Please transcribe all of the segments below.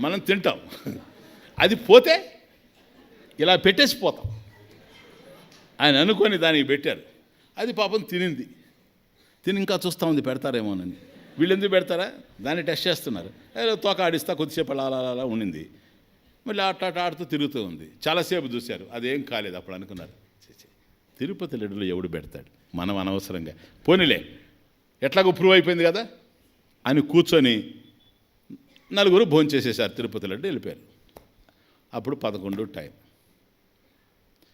మనం తింటాం. అది పోతే ఇలా పెట్టేసి పోతాం. ఆయన అనుకొని దానికి పెట్టారు. అది పాపం తినింది. తిని ఇంకా చూస్తూ ఉంది పెడతారేమోనని. వీళ్ళు ఎందుకు పెడతారా? దాన్ని టెస్ట్ చేస్తున్నారు. తోక ఆడిస్తా కొద్దిసేపు అలా అలా అలా ఉండింది మళ్ళీ ఆట ఆట ఆడుతూ తిరుగుతూ ఉంది. చాలాసేపు చూశారు. అదేం కాలేదు అప్పుడు అనుకున్నారు. తిరుపతి లడ్డులో ఎవడు పెడతాడు? మనం అనవసరంగా. పోనీలే. ఎట్లాగో ప్రూవ్ అయిపోయింది కదా? అని కూర్చొని నలుగురు భోంచేసేసారు తిరుపతిలో వెళ్ళిపోయారు. అప్పుడు పదకొండు టైం.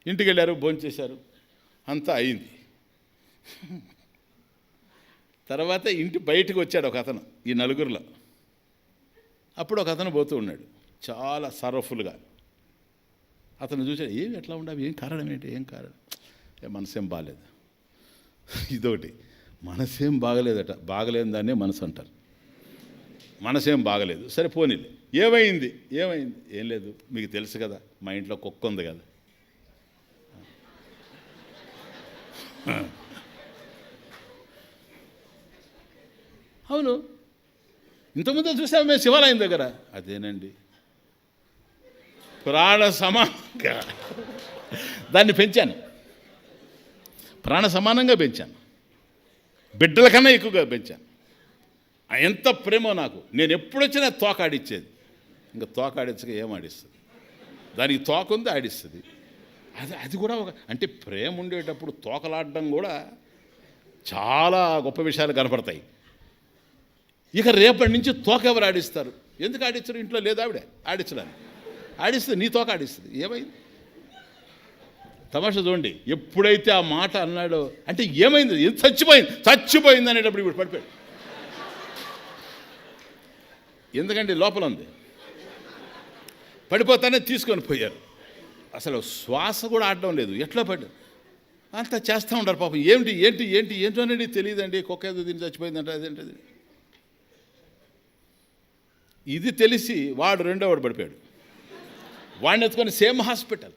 ఇంటికి వెళ్ళారు భోంచేశారు. అంతా అయింది. తర్వాత ఇంటి బయటకు వచ్చాడు ఒక అతను ఈ నలుగురిలో. అప్పుడు ఒక అతను పోతూ ఉన్నాడు చాలా సరఫుల్గా అతను చూశాడు ఏమి ఎట్లా ఉండవు ఏం కారణం ఏంటి? ఏం కారణం? ఏ మనసేం బాగాలేదు ఇదొకటి. మనసేం బాగలేదట. బాగలేని దాన్నే మనసు అంటారు. మనసేం బాగలేదు. సరే పోనీలే. ఏమైంది? ఏమైంది? ఏం లేదు. మీకు తెలుసు కదా మా ఇంట్లో కుక్క ఉంది కదా. అవును. ఇంతకుముందు చూసాము మేము శివాలయం దగ్గర? అదేనండి. ప్రాణ సమానంగా. దాన్ని పెంచాను. ప్రాణ సమానంగా పెంచాను. బిడ్డల కన్నా ఎక్కువగా పెంచాను. ఎంత ప్రేమో నాకు. నేను ఎప్పుడొచ్చినా తోక ఆడిచ్చేది. ఇంకా తోక ఆడించక ఏం ఆడిస్తుంది? దానికి తోక ఉంది ఆడిస్తుంది. అది అది కూడా ఒక అంటే ప్రేమ ఉండేటప్పుడు తోకలాడడం కూడా చాలా గొప్ప విషయాలు కనపడతాయి. ఇక రేపటి నుంచి తోక ఎవరు ఆడిస్తారు? ఎందుకు ఆడించరు ఇంట్లో లేదు ఆవిడ? ఆడించడానికి ఆడిస్తుంది నీ తోక ఆడిస్తుంది. ఏమైంది? తమాషా చూడండి ఎప్పుడైతే ఆ మాట అన్నాడో అంటే ఏమైంది? ఎంత చచ్చిపోయింది? చచ్చిపోయింది అనేటప్పుడు ఇప్పుడు పడిపోయాడు. ఎందుకంటే లోపల ఉంది పడిపోతానే తీసుకొని పోయారు. అసలు శ్వాస కూడా ఆడడం లేదు. ఎట్లా పడి? అంతా చేస్తూ ఉంటారు పాపం. ఏంటి ఏంటి ఏంటి ఏంటో తెలియదండి. కుక్క ఏదో దీన్ని చచ్చిపోయిందంట అదేంటది ఇది తెలిసి వాడు రెండో వాడు పడిపోయాడు. వాడిని ఎత్తుకొని సేమ్ హాస్పిటల్.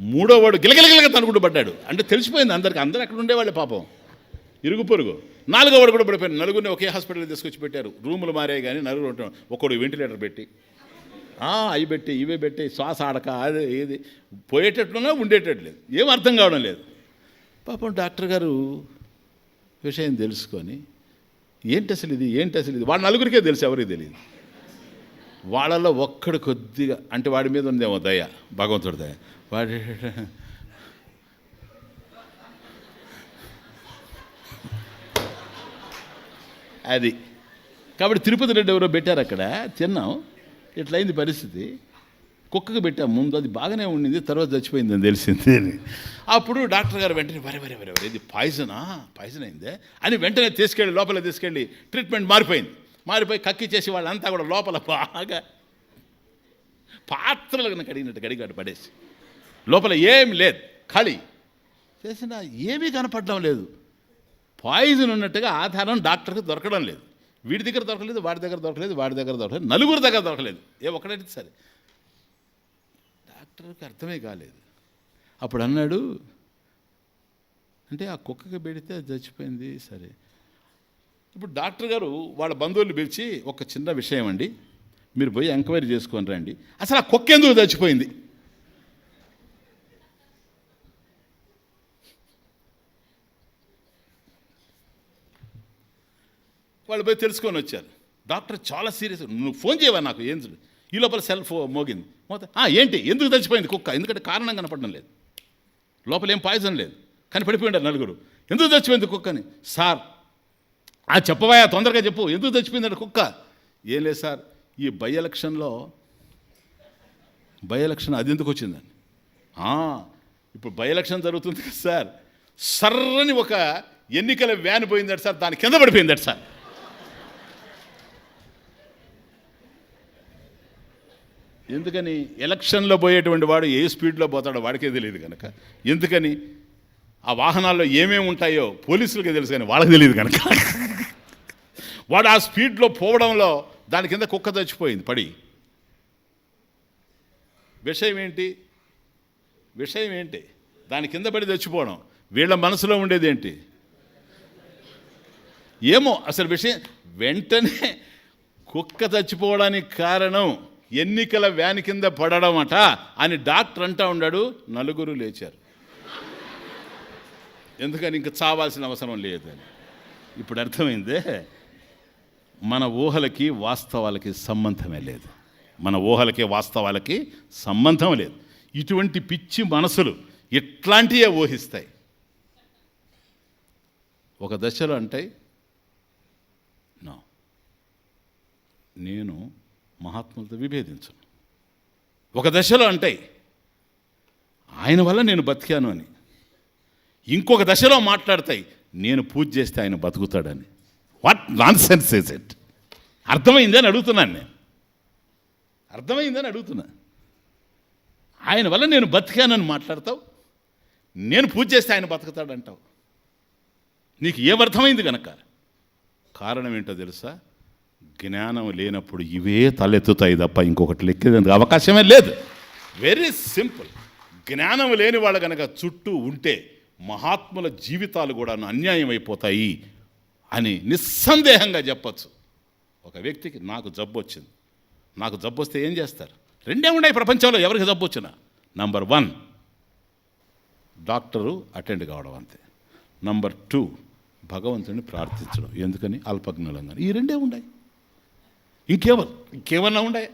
మూడో వాడు గిలగిలగిలగా తనుకుంటూ పడ్డాడు అంటే తెలిసిపోయింది అందరికి అందరు అక్కడ ఉండేవాళ్ళే పాపం ఇరుగు పొరుగు. నాలుగో వాడు కూడా పడిపోయాడు. నలుగురిని ఒకే హాస్పిటల్కి తీసుకొచ్చి పెట్టారు. రూములు మారే కానీ నలుగురు ఉంటాం ఒకడు వెంటిలేటర్ పెట్టి. అవి పెట్టి ఇవే పెట్టి శ్వాస ఆడక అది ఏది పోయేటట్లున్నా ఉండేటట్లేదు ఏం అర్థం కావడం లేదు. పాపం డాక్టర్ గారు విషయం తెలుసుకొని ఏంటి అసలు ఇది? ఏంటి అసలు ఇది? వాళ్ళ నలుగురికే తెలుసు ఎవరికి తెలియదు. వాళ్ళల్లో ఒక్కడు కొద్దిగా అంటే వాడి మీద ఉందేమో దయ భగవంతుడి దయ. వాడి అది. కాబట్టి తిరుపతి రెడ్డి ఎవరో పెట్టారు అక్కడ తిన్నాం. ఇట్లయింది పరిస్థితి. కుక్కకు పెట్టాం ముందు అది బాగానే ఉండింది తర్వాత చచ్చిపోయిందని తెలిసింది. అని అప్పుడు డాక్టర్ గారు వెంటనే వరే వరే వరే వరే ఇది పాయిజనా? పాయిజన్ అయిందే అని వెంటనే తీసుకెళ్ళి లోపల తీసుకెళ్ళి ట్రీట్మెంట్ మారిపోయింది. మారిపోయి కక్కి చేసి వాళ్ళంతా కూడా లోపల బాగా పాత్రలు కడిగినట్టు గడిగాడు పడేసి. లోపల ఏం లేదు ఖాళీ. చేసిన ఏమీ కనపడడం లేదు. పాయిజన్ ఉన్నట్టుగా ఆధారం డాక్టర్కి దొరకడం లేదు. వీడి దగ్గర దొరకలేదు వాడి దగ్గర దొరకలేదు వాడి దగ్గర దొరకలేదు నలుగురు దగ్గర దొరకలేదు. ఏ ఒక్కడైతే సరే. డాక్టర్కి అర్థమే కాలేదు. అప్పుడు అన్నాడు అంటే ఆ కుక్కకి పెడితే అది చచ్చిపోయింది సరే. ఇప్పుడు డాక్టర్ గారు వాళ్ళ బంధువులు పిలిచి ఒక చిన్న విషయం అండి మీరు పోయి ఎంక్వైరీ చేసుకొని రండి. అసలు ఆ కుక్క ఎందుకు చచ్చిపోయింది? వాళ్ళు పోయి తెలుసుకొని వచ్చారు. డాక్టర్ చాలా సీరియస్ నువ్వు ఫోన్ చేయవా నాకు? ఏం చూడు ఈ లోపల సెల్ ఫో మోగింది. మోత ఏంటి? ఎందుకు చచ్చిపోయింది కుక్క? ఎందుకంటే కారణం కనపడడం లేదు. లోపల ఏం పాయిజన్ లేదు. కానీ పడిపోయిండారు నలుగురు. ఎందుకు చచ్చిపోయింది కుక్కని సార్ ఆ చెప్పవా తొందరగా చెప్పు. ఎందుకు చచ్చిపోయిందంటే కుక్క? ఏం లేదు సార్ ఈ బై ఎలక్షన్లో బై ఎలక్షన్ అది ఎందుకు వచ్చిందని? ఇప్పుడు బై ఎలక్షన్ జరుగుతుంది కదా సార్. సర్రని ఒక ఎన్నికల వ్యాన్ పోయిందట సార్. దాని కింద పడిపోయిందట సార్. ఎందుకని ఎలక్షన్లో పోయేటువంటి వాడు ఏ స్పీడ్లో పోతాడో వాడికే తెలియదు కనుక ఎందుకని ఆ వాహనాల్లో ఏమేమి ఉంటాయో పోలీసులకే తెలుసు కానీ వాళ్ళకి తెలియదు కనుక వాడు ఆ స్పీడ్లో పోవడంలో దాని కింద కుక్క చచ్చిపోయింది పడి. విషయం ఏంటి? విషయం ఏంటి? దాని కింద పడి చచ్చిపోవడం. వీళ్ళ మనసులో ఉండేది ఏంటి? ఏమో అసలు విషయం వెంటనే కుక్క చచ్చిపోవడానికి కారణం ఎన్నికల వ్యాన్ కింద పడడం అట అని డాక్టర్ అంటా ఉన్నాడు నలుగురు లేచారు. ఎందుకని ఇంక చావాల్సిన అవసరం లేదని. ఇప్పుడు అర్థమైందే? మన ఊహలకి వాస్తవాలకి సంబంధమే లేదు. మన ఊహలకి వాస్తవాలకి సంబంధం లేదు. ఇటువంటి పిచ్చి మనసులు ఇట్లాంటివే ఊహిస్తాయి. ఒక దశలో అంటాయి నా. నేను మహాత్ములతో విభేదించను. ఒక దశలో అంటాయి ఆయన వల్ల నేను బతికాను అని. ఇంకొక దశలో మాట్లాడతాయి నేను పూజ చేస్తే ఆయన బతుకుతాడని. What nonsense is it అర్థమైందని అడుగుతున్నాను నేను. అర్థమైందని అడుగుతున్నా ఆయన వల్ల నేను బతికానని మాట్లాడతావు నేను పూజ చేస్తే ఆయన బతుకుతాడంటావు. నీకు ఏమర్థమైంది కనుక కారణం ఏంటో తెలుసా? జ్ఞానం లేనప్పుడు ఇవే తలెత్తుతాయి తప్ప ఇంకొకటి లెక్కేందుకు అవకాశమే లేదు. వెరీ సింపుల్ జ్ఞానం లేని వాళ్ళు కనుక చుట్టూ ఉంటే మహాత్ముల జీవితాలు కూడా అన్యాయం అయిపోతాయి అని నిస్సందేహంగా చెప్పచ్చు. ఒక వ్యక్తికి నాకు జబ్బు వచ్చింది. నాకు జబ్బు వస్తే ఏం చేస్తారు? రెండే ఉన్నాయి ప్రపంచంలో ఎవరికి జబ్బు వచ్చినా. నంబర్ వన్ డాక్టరు అటెండ్ కావడం అంతే. నంబర్ టూ భగవంతుని ప్రార్థించడం. ఎందుకని? అల్పజ్ఞలంగా ఈ రెండే ఉన్నాయి. ఇంకెవరు ఇంకేమన్నా ఉండే.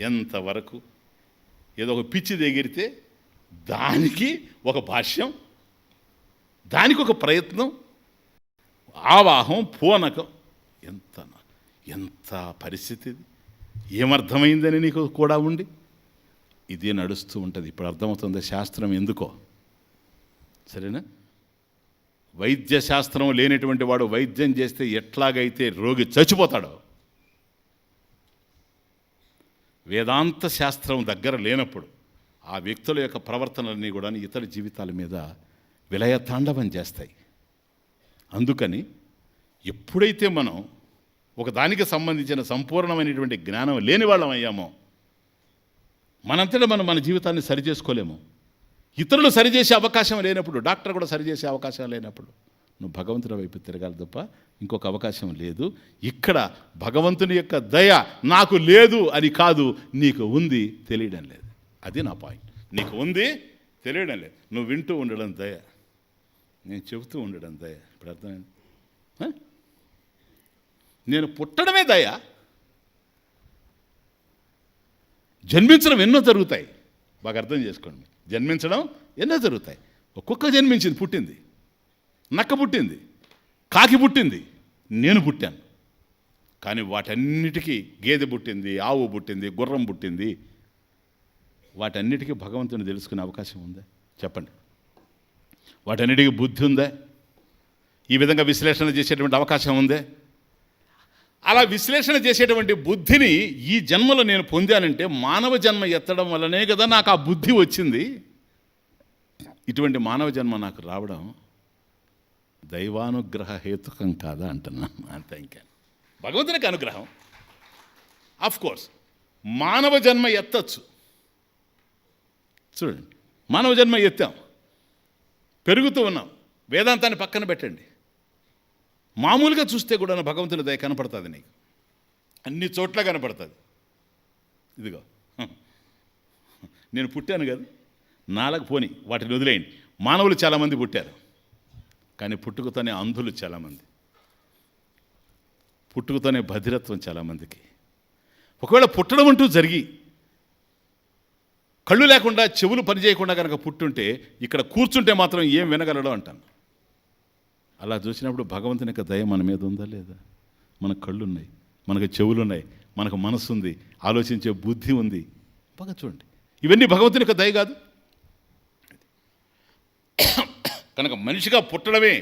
ఎంతవరకు ఏదో ఒక పిచ్చి దగ్గరితే దానికి ఒక భాష్యం దానికి ఒక ప్రయత్నం ఆవాహం పూనకం. ఎంత ఎంత పరిస్థితి ఏమర్థమైందని నీకు కూడా ఉండి? ఇదే నడుస్తూ ఉంటుంది. ఇప్పుడు అర్థమవుతుంది శాస్త్రం ఎందుకో. సరేనా? వైద్య శాస్త్రం లేనటువంటి వాడు వైద్యం చేస్తే ఎట్లాగైతే రోగి చచ్చిపోతాడో వేదాంత శాస్త్రం దగ్గర లేనప్పుడు ఆ వ్యక్తుల యొక్క ప్రవర్తనలన్నీ కూడా ఇతర జీవితాల మీద విలయతాండవం చేస్తాయి. అందుకని ఎప్పుడైతే మనం ఒక దానికి సంబంధించిన సంపూర్ణమైనటువంటి జ్ఞానం లేని వాళ్ళం అయ్యామో మనంతటా మనం మన జీవితాన్ని సరిచేసుకోలేము. ఇతరులు సరిచేసే అవకాశం లేనప్పుడు డాక్టర్ కూడా సరిచేసే అవకాశం లేనప్పుడు నువ్వు భగవంతుడి వైపు తిరగాలి తప్ప ఇంకొక అవకాశం లేదు. ఇక్కడ భగవంతుని యొక్క దయ నాకు లేదు అని కాదు నీకు ఉంది తెలియడం లేదు. అది నా పాయింట్ నీకు ఉంది తెలియడం లేదు. నువ్వు వింటూ ఉండడం దయ. నేను చెబుతూ ఉండడం దయ. ఇప్పుడు అర్థమైంది? నేను పుట్టడమే దయ. జన్మించడం ఎన్నో జరుగుతాయి. బాగా అర్థం చేసుకోండి. జన్మించడం ఎన్నో జరుగుతాయి. ఒక్కొక్క జన్మించింది పుట్టింది. నక్క పుట్టింది కాకి పుట్టింది నేను పుట్టాను. కానీ వాటన్నిటికీ గేదె పుట్టింది ఆవు పుట్టింది గుర్రం పుట్టింది. వాటన్నిటికీ భగవంతుని తెలుసుకునే అవకాశం ఉందా? చెప్పండి. వాటన్నిటికీ బుద్ధి ఉందా? ఈ విధంగా విశ్లేషణ చేసేటువంటి అవకాశం ఉందే? అలా విశ్లేషణ చేసేటువంటి బుద్ధిని ఈ జన్మలో నేను పొందానంటే మానవ జన్మ ఎత్తడం వల్లనే కదా నాకు ఆ బుద్ధి వచ్చింది. ఇటువంటి మానవ జన్మ నాకు రావడం దైవానుగ్రహ హేతుకం కాదా అంటున్నాను అంతే ah, ఇంకా భగవంతునికి అనుగ్రహం. ఆఫ్ కోర్స్ మానవ జన్మ ఎత్తచ్చు. చూడండి మానవ జన్మ ఎత్తాం. పెరుగుతూ ఉన్నాం. వేదాంతాన్ని పక్కన పెట్టండి. మామూలుగా చూస్తే కూడా భగవంతుని దయ కనపడుతుంది నీకు. అన్ని చోట్ల కనపడుతుంది. ఇదిగో. నేను పుట్టాను కదా. నాలకు పోని వాటిని వదిలేయండి. మానవులు చాలామంది పుట్టారు. కానీ పుట్టుకతోనే అంధులు చాలామంది. పుట్టుకతోనే భద్రత్వం చాలామందికి. ఒకవేళ పుట్టడం అంటూ జరిగి కళ్ళు లేకుండా చెవులు పనిచేయకుండా కనుక పుట్టుంటే ఇక్కడ కూర్చుంటే మాత్రం ఏం వినగలడో అంటాను. అలా చూసినప్పుడు భగవంతుని యొక్క దయ మన మీద ఉందా లేదా? మనకు కళ్ళు ఉన్నాయి మనకు చెవులు ఉన్నాయి మనకు మనసు ఉంది ఆలోచించే బుద్ధి ఉంది. బాగా చూడండి. ఇవన్నీ భగవంతుని యొక్క దయ కాదు. కనుక మనిషిగా పుట్టడమే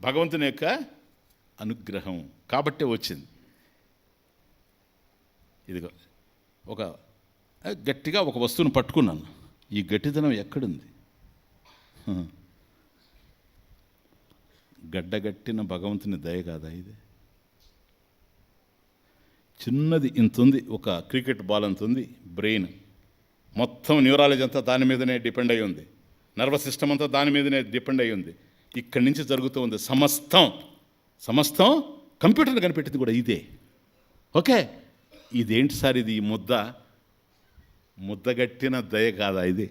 భగవంతుని యొక్క అనుగ్రహం కాబట్టే వచ్చింది. ఇదిగో ఒక గట్టిగా ఒక వస్తువును పట్టుకున్నాను. ఈ గట్టిదనం ఎక్కడుంది? గడ్డగట్టిన భగవంతుని దయ కాదా ఇది? చిన్నది ఇంత ఉంది ఒక క్రికెట్ బాల్ అంత ఉంది బ్రెయిన్. మొత్తం న్యూరాలజీ అంతా దాని మీదనే డిపెండ్ అయి ఉంది. నర్వస్ సిస్టమ్ అంతా దాని మీదనే డిపెండ్ అయి ఉంది. ఇక్కడి నుంచి జరుగుతూ ఉంది సమస్తం. సమస్తం కంప్యూటర్ని కనిపెట్టింది కూడా ఇదే. ఓకే? ఇదేంటి సార్ ఇది ఈ ముద్ద? ముద్దగట్టిన దయ కాదా ఇది?